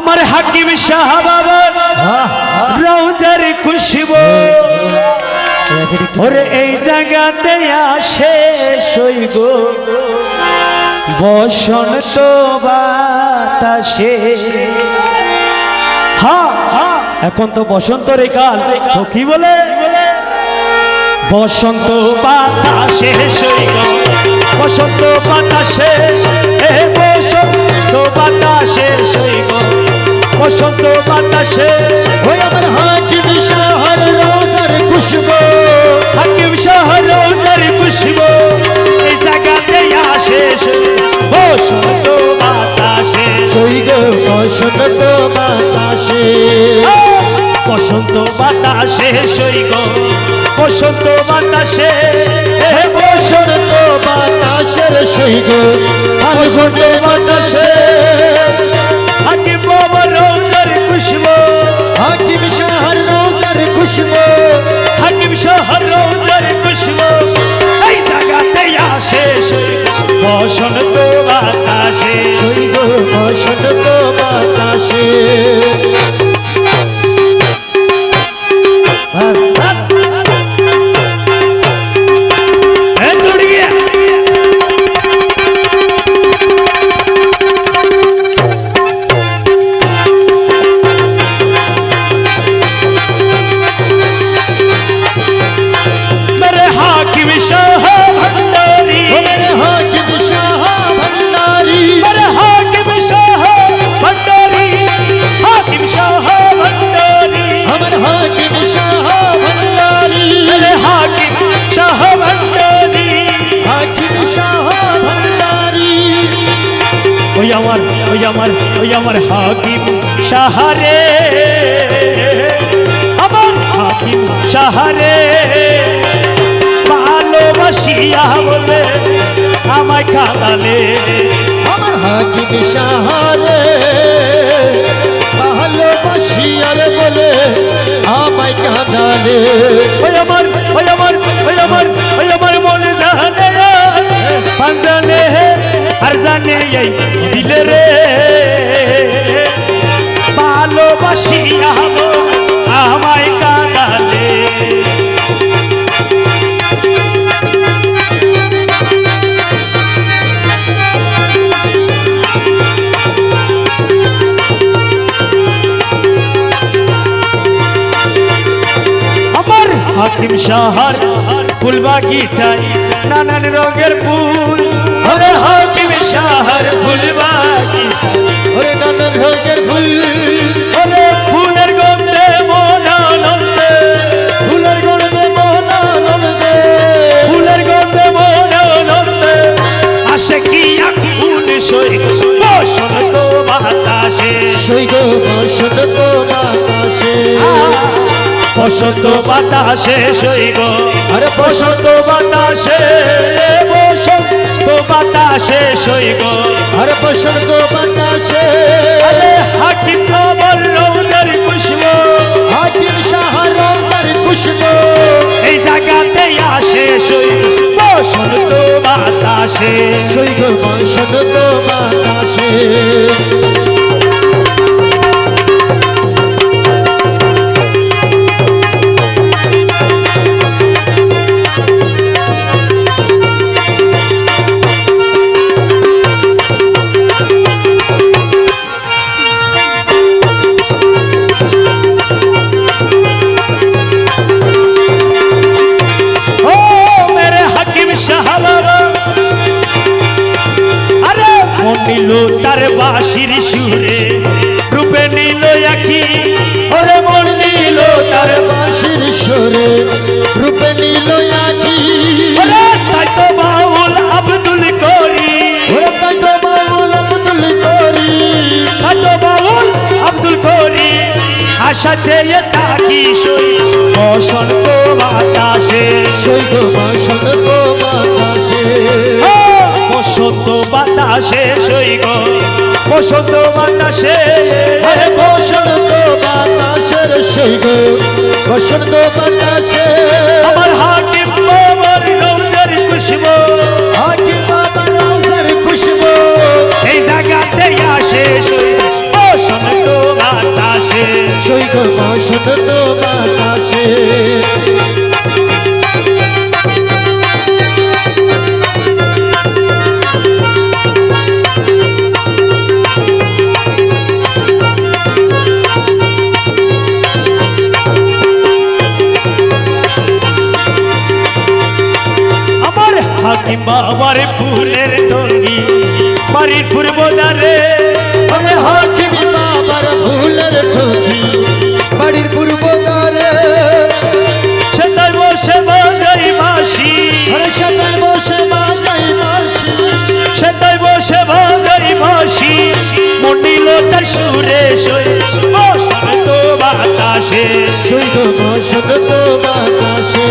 আমার হাকিম শাহ বাবা রৌজার খুশবু। ওরে এই জায়গাতে আসে সৈগ বসন্ত বাতাসে। হ্যাঁ হ্যাঁ এখন তো বসন্ত রে কাল তো কি বলে? বসন্ত বাতাসে সৈগ বসন্ত বাতাসে বসন্ত বাতাসে সৈগ বসন্ত বাতাসে। ওই আমার হাকিম শাহর রোজার খুশবু। হাকিম শহর রোজার খুশবু এই জায়গাতে আসে। বসন্ত বাতাসে। সৈগ বসন্ত বাতাসে। বসন্ত বাতাসে সৈগ বসন্ত বাতাসে। বসন্ত বাতাসের সৈগ বসন্ত বাতাসে। হাকিম বাবা রোজার খুশবু। হাকিম শাহর রোজার খুশবু। হাকিম শহর রোজার খুশবু। এই আসে বসন্ত বাতাসে। বসন্ত বাতাসে। আমার ওই আমার হাকিম সাহারে। আমার হাকিম সাহারে। ভালোবাসিয়া বলে আমায় কাঁদালে। আমার হাকিম শাহরে ভালোবাসিয়ার বলে আমায় কাঁদালে। ওই আমার ওই আমার ওই আমার ওই আমার মনে জানে পাঞ্জানে আর জানে এই দিলে রে। ভালোবাসিয়া বলে আমায় কাঁদালে। হাকিম শাহর ফুল বাগিচায় নানান রঙের ফুল। আরে হাকিম শাহর ফুল ওরে নানান রঙের ফুল। আরে ফুলের গন্ধে মন আনন্দে। ফুলের গড়ে মোহনা নন্দে ফুলের গন্ধে মন আনন্দে। আসে কি আকুন সই বসন্ত বাতাসে। সৈগ বসন্ত বাতাসে। বসন্ত বাতাসে সইব আরে বসন্ত বাতাসে। বাতাসে সইব আরে বসন্ত বাতাসে। আরে হাকি খবর রৌদার খুশব। হাকিম শাহর রৌদার খুশব। এই জায়গাতে আসে সইব বসন্ত বাতাসে। সৈগ বসন্ত বাতাসে। তার বাঁশির সুরে। রূপে নিল একই ওরে মন নিল তার বাঁশির সুরে। রূপে নীল ওরে তাই তো বাউল আব্দুল করি। তাই তো বাবুল আব্দুল করি। তাই তো বাউল আব্দুল করি। আশা চেয়ে তাকি সই। বসন্ত বাতাসে। সৈগ বসন্ত বাতাসে। বসন্ত বাতাসে সই গো। বসন্ত বাতাসে আরে বসন্ত বাতাসের সৈগ বসন্ত বাতাসে আমার হাকিম বাবার রৌদের খুশবু। হাকিম বাবা রোজার খুশবু। এই জায়গাতে আসে সই বসন্ত বাতাসে সৈক বসন্ত বাবার ফুলের টঙ্গি বাড়ির পূর্ব দ্বারে আমি হাকিমি বাবার ফুলের ঠকি বাড়ির পূর্ব দ্বারে সেটাই বসে বাজাই বাসি সরস্বতী বসে বাজাই বাঁশি সেটাই বসে বাজাই বাসি মন্ডিল তার সুরে সই বাতাসে। সৈক বসন্ত বাতাসে।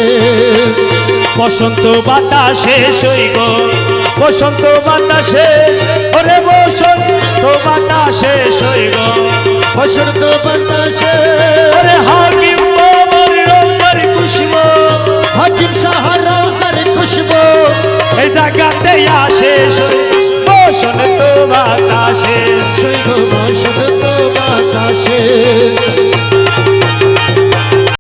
বসন্ত বাতাসে সইগ বসন্ত বাতাসে ওরে বসন্ত বাতাসে সইগ বসন্ত বাতাসে ওরে হাকিম বাবার রঙের কুসুম হাকিম সাহার রওজার খুশবু। এই জায়গাতে আসে সই বসন্ত বাতাসে। সৈক বসন্ত বাতাসে।